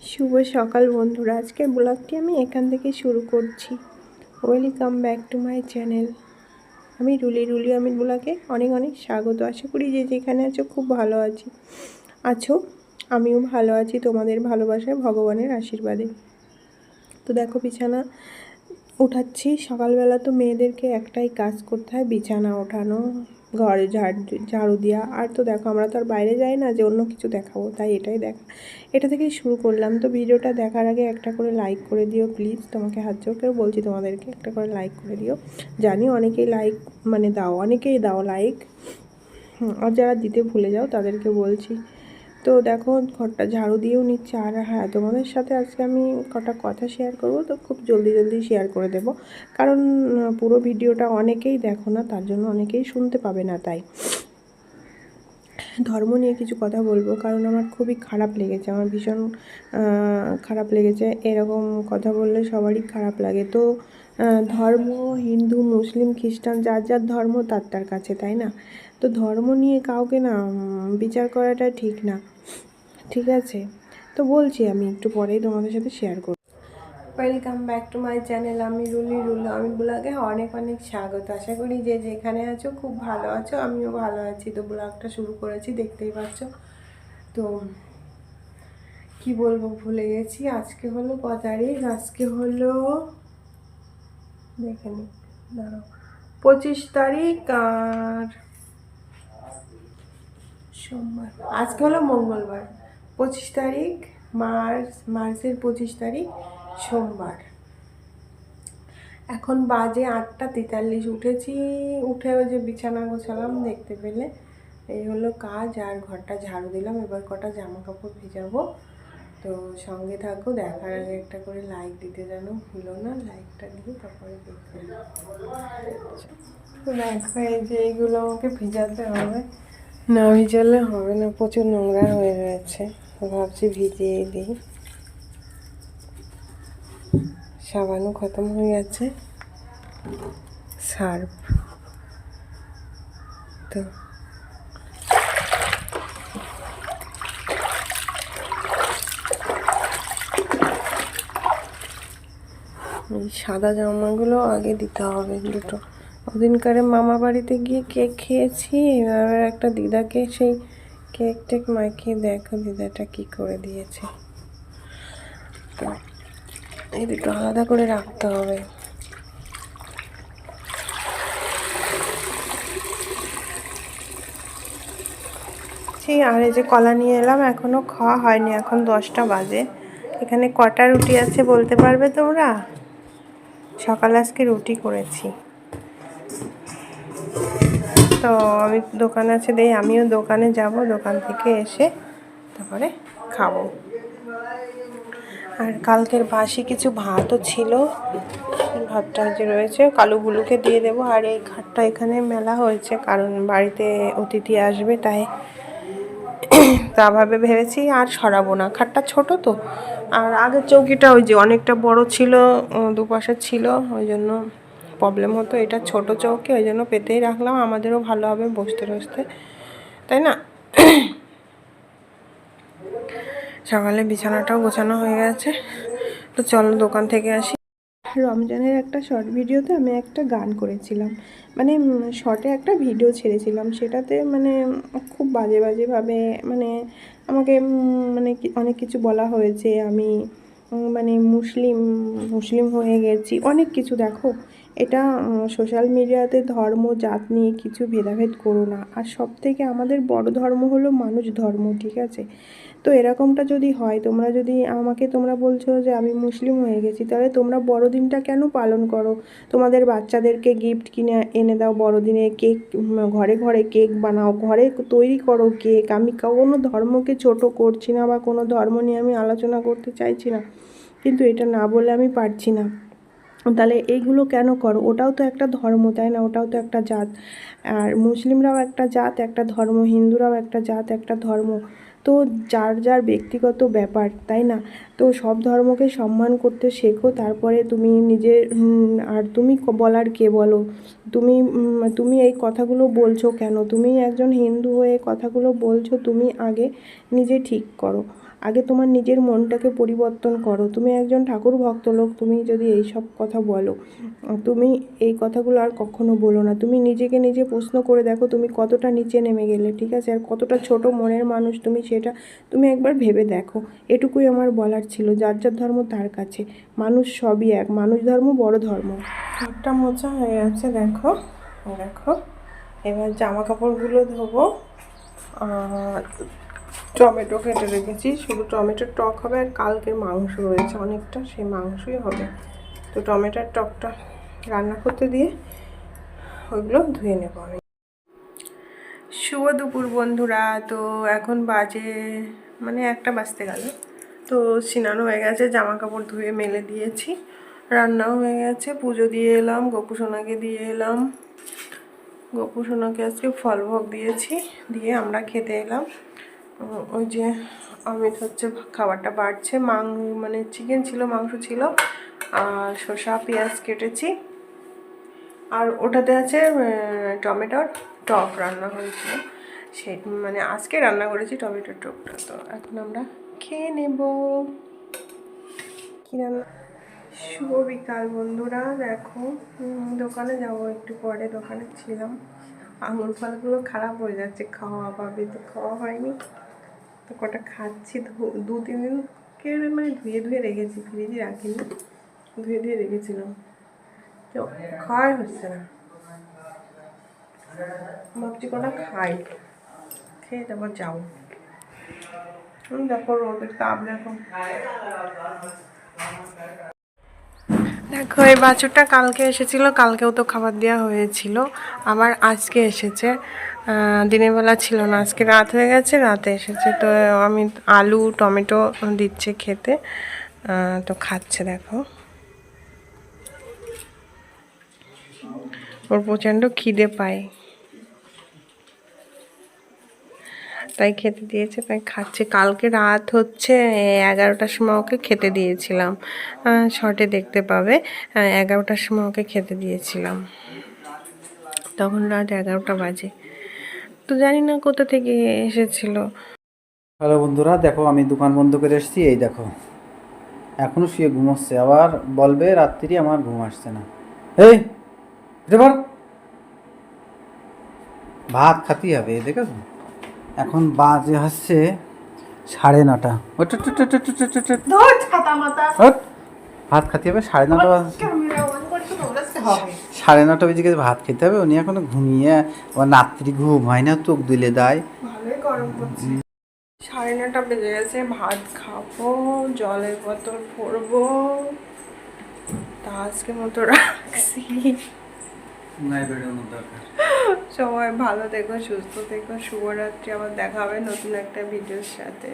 শুভ সকাল বন্ধুরা। আজকের ব্লগটি আমি এখান থেকে শুরু করছি। Welcome back to my channel আমি রুলি রুলি আমি ব্লগে অনেক অনেক স্বাগত। আশা করি যে যেখানে আছো খুব ভালো আছি। আছো, আমিও ভালো আছি তোমাদের ভালোবাসায়, ভগবানের আশীর্বাদে। তো দেখো বিছানা উঠাচ্ছি। সকালবেলা তো মেয়েদেরকে একটাই কাজ করতে হয়, বিছানা ওঠানো। ঘর ঝাড় ঝাড়ু দেওয়া আর তো দেখো, আমরা তো আর বাইরে যাই না যে অন্য কিছু দেখাবো, তাই এটাই দেখা। এটা থেকেই শুরু করলাম। তো ভিডিওটা দেখার আগে একটা করে লাইক করে দিও প্লিজ তোমাকে হাত চোখেও বলছি তোমাদেরকে, একটা করে লাইক করে দিও। জানি অনেকেই লাইক মানে দাও, অনেকেই দাও লাইক আর যারা দিতে ভুলে যাও, তাদেরকে বলছি। তো দেখো, ঘরটা ঝাড়ু দিয়েও নিচ্ছে। আর হ্যাঁ তোমাদের সাথে আজকে আমি কটা কথা শেয়ার করব, তো খুব জলদি জলদি শেয়ার করে দেব। কারণ, পুরো ভিডিওটা অনেকেই দেখো না, তার জন্য অনেকেই শুনতে পাবে না, তাই। ধর্ম নিয়ে কিছু কথা বলব, কারণ আমার খুবই খারাপ লেগেছে, আমার ভীষণ খারাপ লেগেছে। এরকম কথা বললে সবারই খারাপ লাগে। তো ধর্ম, হিন্দু, মুসলিম, খ্রিস্টান, যার যার ধর্ম তার তার কাছে, তাই না? তো ধর্ম নিয়ে কাউকে না বিচার করাটা ঠিক না। ঠিক আছে? তো বলছি আমি একটু পরেই তোমাদের সাথে শেয়ার করব। Welcome back to my channel আমি রুলি, রুল, আমি ব্লগে অনেক অনেক স্বাগত। আশা করি যে যেখানে আছো খুব ভালো আছো, আমিও ভালো আছি। তো ব্লগটা শুরু করেছি, দেখতেই পাচ্ছ। তো কি বলব, ভুলে গেছি। আজকে হলো ক তারিখ? আজকে হলো, দেখে নি, দাঁড়াও। পঁচিশ তারিখ আর সোমবার। আজকে হলো মঙ্গলবার। পঁচিশ তারিখ, মার্চ, মার্চের পঁচিশ তারিখ। সোমবার। এখন বাজে আটটা তেতাল্লিশ, উঠেছি, উঠে ওই যে বিছানা গোছালাম, দেখতে পেলে। এই হলো কাজ, আর ঘরটা ঝাড়ু দিলাম, এবার কটা জামা কাপড় ভিজাবো। তো সঙ্গে থাকো, দেখার আগে একটা করে লাইক দিতে যেন ভুলো না লাইকটা দিয়ে তারপরে দেখবে তো দেখো এই যে এইগুলো আমাকে ভিজাতে হবে। না ভিজালে হবে না, প্রচুর নোংরা হয়ে রয়েছে। ভাবছি ভিজিয়ে দিই। সাবানও খতম হয়ে গেছে। সার্ফ। তো। এই সাদা জামাগুলো আগে দিতে হবে দুটো। ওদিনকারে মামা বাড়িতে গিয়ে কেক খেয়েছি, এবার একটা দিদাকে সেই কেক টেক মাখিয়ে দেখো দিদাটা কি করে দিয়েছে। এই আলাদা করে রাখতে হবে। আর এই যে কলা নিয়ে এলাম, এখনও খাওয়া হয়নি, এখন দশটা বাজে। এখানে কটা রুটি আছে বলতে পারবে তোমরা? সকালে আজকে রুটি করেছি। তো আমি দোকান আছে, দেই, আমিও দোকানে যাব, দোকান থেকে এসে তারপরে খাব। আর কালকের বাসি কিছু ভাতও ছিল। ভাতটা যে রয়েছে, কালো বুলুকে দিয়ে দেবো। আর এই ঘাটটা এখানে মেলা হয়েছে, কারণ বাড়িতে অতিথি আসবে, তাই তা ভাবে ভেবেছি আর সরাবো না। খাটটা ছোট তো, আর আগের চৌকিটা ওই যে অনেকটা বড় ছিল দুপাশে ছিল, ওই জন্য প্রবলেম হতো। এটা ছোট চৌকি, ওই জন্য পেতেই রাখলাম। আমাদেরও ভালো হবে বসতে বসতে তাই না? সকালে বিছানাটাও গোছানো হয়ে গেছে। তো চলো দোকান থেকে আসি। রমজানের একটা শর্ট ভিডিওতে আমি একটা গান করেছিলাম। মানে শর্টে একটা ভিডিও ছেড়েছিলাম। সেটাতে মানে খুব বাজে বাজেভাবে মানে আমাকে মানে অনেক কিছু বলা হয়েছে। আমি মানে মুসলিম মুসলিম হয়ে গেছি। অনেক কিছু দেখো। এটা সোশ্যাল মিডিয়াতে ধর্ম, জাত নিয়ে কিছু ভেদাভেদ করো না। আর সব থেকে আমাদের বড় ধর্ম হলো মানুষ ধর্ম, ঠিক আছে? তো এরকমটা যদি হয়, তোমরা যদি আমাকে, তোমরা বলছো যে আমি মুসলিম হয়ে গেছি, তাহলে তোমরা বড়দিনটা কেন পালন করো? তোমাদের বাচ্চাদেরকে গিফট কিনে এনে দাও বড়দিনে কেক ঘরে ঘরে কেক বানাও, ঘরে তৈরি করো কেক আমি কোনো ধর্মকে ছোট করছি না বা কোনো ধর্ম নিয়ে আমি আলোচনা করতে চাইছি না। কিন্তু এটা না বলে আমি পারছি না। তাহলে এইগুলো কেন করো? ওটাও তো একটা ধর্ম, তাই না? ওটাও তো একটা জাত। আর মুসলিমরাও একটা জাত, একটা ধর্ম, হিন্দুরাও একটা জাত, একটা ধর্ম। তো যার যার ব্যক্তিগত ব্যাপার, তাই না? তো সব ধর্মকে সম্মান করতে শেখো, তারপরে তুমি নিজের আর তুমি বলার কে বলো? তুমি তুমি এই কথাগুলো বলছো কেন? তুমি একজন হিন্দু হয়ে কথাগুলো বলছো, তুমি আগে নিজে ঠিক করো। আগে তোমার নিজের মনটাকে পরিবর্তন করো। তুমি একজন ঠাকুর ভক্ত লোক তুমি যদি এই সব কথা বলো, তুমি এই কথাগুলো আর কখনো বলো না। তুমি নিজেকে নিজে প্রশ্ন করে দেখো তুমি কতটা নিচে নেমে গেলে, ঠিক আছে? আর কতটা ছোট মনের মানুষ তুমি সেটা তুমি একবার ভেবে দেখো। এটুকুই আমার বলার ছিল, যার যার ধর্ম তার কাছে। মানুষ সবই এক, মানুষ ধর্ম বড় ধর্ম। একটা মোচা হয়ে গেছে দেখো দেখো। এবার জামা কাপড়গুলো ধোবো। টমেটো কেটে রেখেছি। শুধু টমেটোর টক হবে আর কালকের মাংস রয়েছে অনেকটা, সেই মাংসই হবে। তো টমেটোর টকটা রান্না করতে দিয়ে ওইগুলো ধুয়ে নেব আমি। শুভ দুপুর বন্ধুরা। তো এখন বাজে মানে একটা বাজতে গেল। তো স্নানও হয়ে গেছে জামা কাপড় ধুয়ে মেলে দিয়েছি। রান্নাও হয়ে গেছে, পুজো দিয়ে এলাম গোপুসোনাকে দিয়ে এলাম। গোপুসোনাকে আজকে ফল ভোগ দিয়েছি, দিয়ে আমরা খেতে এলাম। ওই যে অমিত হচ্ছে খাবারটা বাড়ছে, মাং মানে চিকেন ছিল, মাংস ছিল, আর শসা, পেঁয়াজ কেটেছি। আর ওটাতে আছে টমেটোর টক রান্না হয়েছিল। সেই মানে আজকে রান্না করেছি টমেটোর টকটা, তো এখন আমরা খেয়ে নেব। কি রান্না? শুভ বিকাল বন্ধুরা, দেখো দোকানে যাব, একটু পরে দোকানে ছিলাম। আঙুর ফলগুলো খারাপ হয়ে যাচ্ছে, খাওয়া পাবে তো খাওয়া হয়নি। তো কটা খাচ্ছি দু, তিন দিনকে মানে ধুয়ে ধুয়ে রেখেছি, ফ্রিজে রাখিনি, ধুয়ে ধুয়ে রেখেছিলাম। তো খাওয়াই হচ্ছে না। ভাবছি কটা খাই, খেয়ে তারপর যাব। দেখো রোদের তাপ দেখো। দেখো, এই বাছুরটা কালকে এসেছিল, কালকেও তো খাবার দেওয়া হয়েছিল। আবার আজকে এসেছে। দিনের বেলা ছিল না, আজকে রাত হয়ে গেছে, রাতে এসেছে। তো আমি আলু, টমেটো দিচ্ছে খেতে। তো খাচ্ছে, দেখো। ওর প্রচণ্ড খিদে পায়। তাই খেতে দিয়েছে, তাই খাচ্ছে। কালকে রাত হচ্ছে এগারোটার সময় ওকে খেতে দিয়েছিলাম। শর্টে দেখতে পাবে এগারোটার সময় ওকে খেতে দিয়েছিলাম। তখন রাত এগারোটা বাজে। তো জানি না কোথা থেকে এসেছিল। হ্যালো বন্ধুরা, দেখো আমি দোকান বন্ধ করে এসেছি, এই দেখো। এখনও শুয়ে ঘুমোচ্ছে, আবার বলবে রাত্রি আমার ঘুম আসছে না। এই ভাত খাতেই হবে দেখেছ? এখন বাজে হচ্ছে সাড়ে নটা। ভাত খাতে হবে সাড়ে নটা সাড়ে নটা বেজে গেছে ভাত খেতে হবে উনি এখনও ঘুমিয়ে আবার রাত্রি ঘুম হয় না চোখ দুলে দেয়। ভালোই গরম করছে সাড়ে নটা বেজে গেছে ভাত খাব জলের বোতল ভরবো। তা আজকে মতো রাখছি। নাই বেরোনোর দরকার। সবাই ভালো থেকো সুস্থ থেকো। শুভরাত্রি আবার দেখা হবে নতুন একটা ভিডিওর সাথে।